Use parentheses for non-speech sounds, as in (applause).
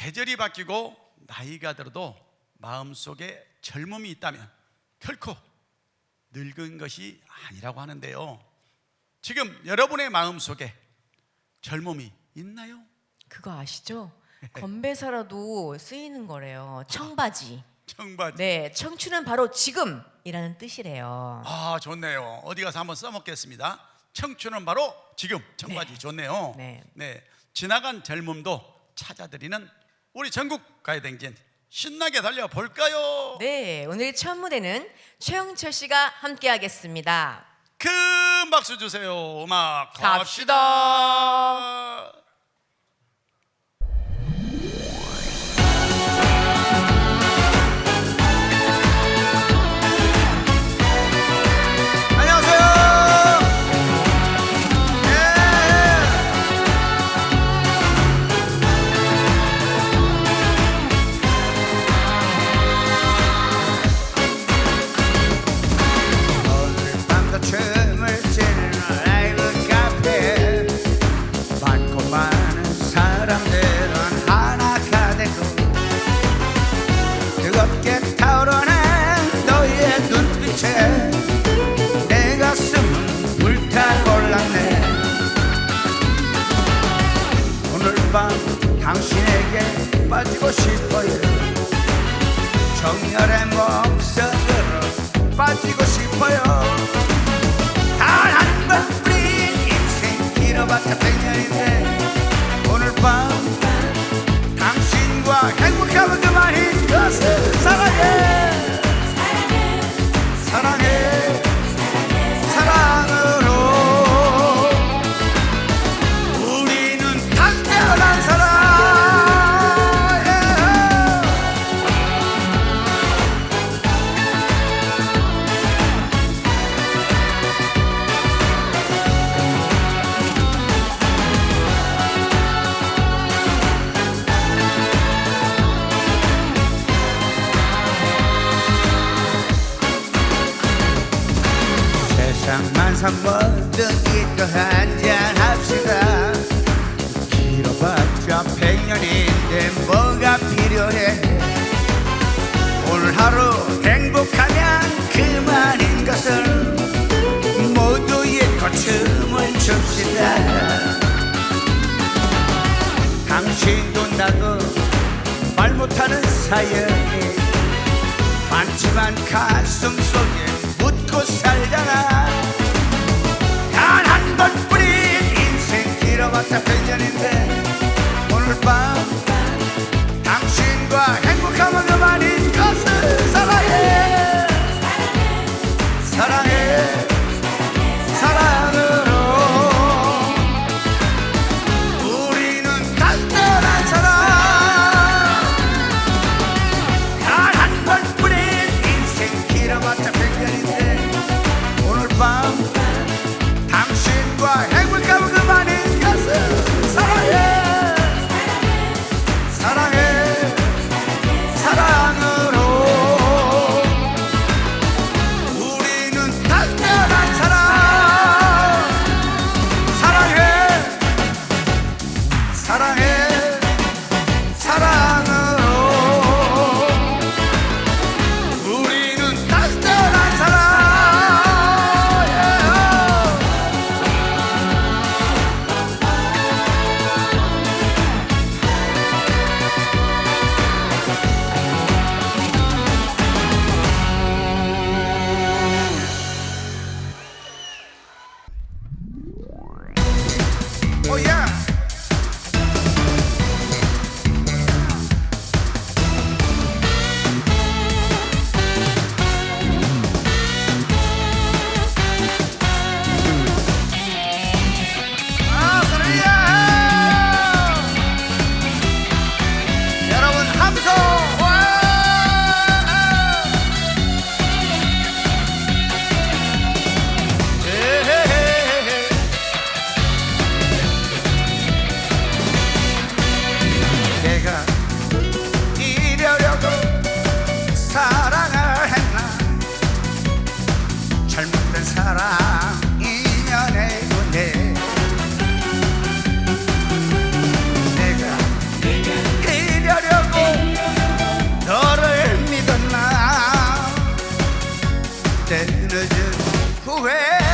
계절이 바뀌고 나이가 들어도 마음속에 젊음이 있다면 결코 늙은 것이 아니라고 하는데요. 지금 여러분의 마음속에 젊음이 있나요? 그거 아시죠? 건배사라도 쓰이는 거래요. 청바지. (laughs) 청바지. 네, 청춘은 바로 지금이라는 뜻이래요. 아 좋네요. 어디 가서 한번 써먹겠습니다. 청춘은 바로 지금 청바지 좋네요. 네. 네, 지나간 젊음도 찾아드리는 우리 전국 가요 댕진 신나게 달려 볼까요? 네, 오늘 첫 무대는 최영철 씨가 함께 하겠습니다. 큰 박수 주세요. 음악 갑시다. 갑시다. 빠지고 싶어요. 정열의 목석으로 빠지고 싶어요 세상 만사 모든 잊고 한잔 합시다. 길어봤자 백년인데 뭐가 필요해? 오늘 하루 행복하면 그만인 것을 모두 잊고 춤을 춥시다. 당신도 나도 말 못하는 사연이 많지만 가슴 속에 묻고 살잖아 Kuvvetten özür kuvvet